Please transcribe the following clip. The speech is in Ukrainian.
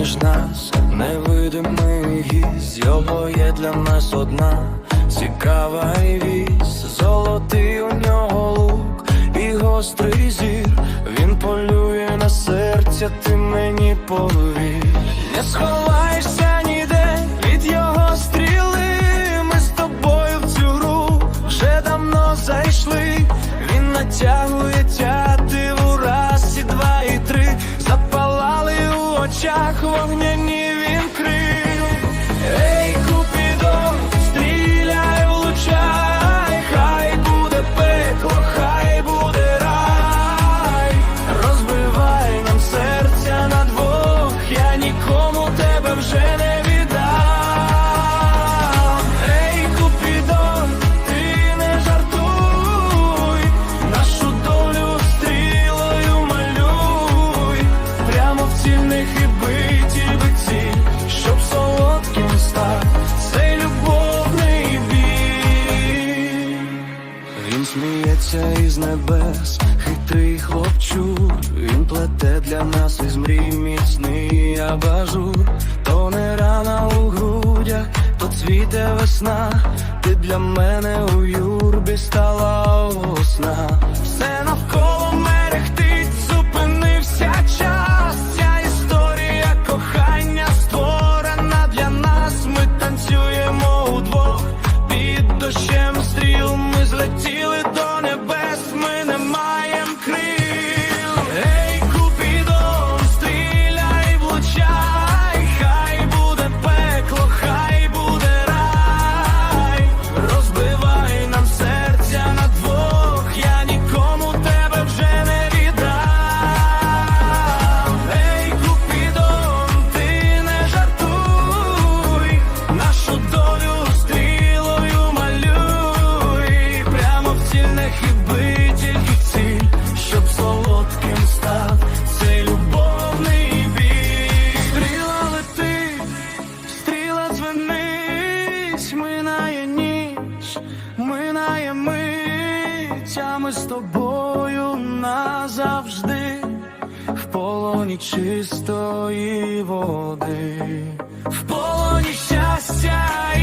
між нас, невидимий гість, його є для нас одна, цікава і вісь, золотий у нього лук і гострий зір, він полює на серця, ти мені повір, не сховайся. небес, хитрий хлопчу, він плете для нас із мрій міцний я бажу. то не рана у грудях, то цвіте весна, ти для мене у юрбі стала осна. Все здається, з тобою назавжди в полоні чистої води, в полоні щастя.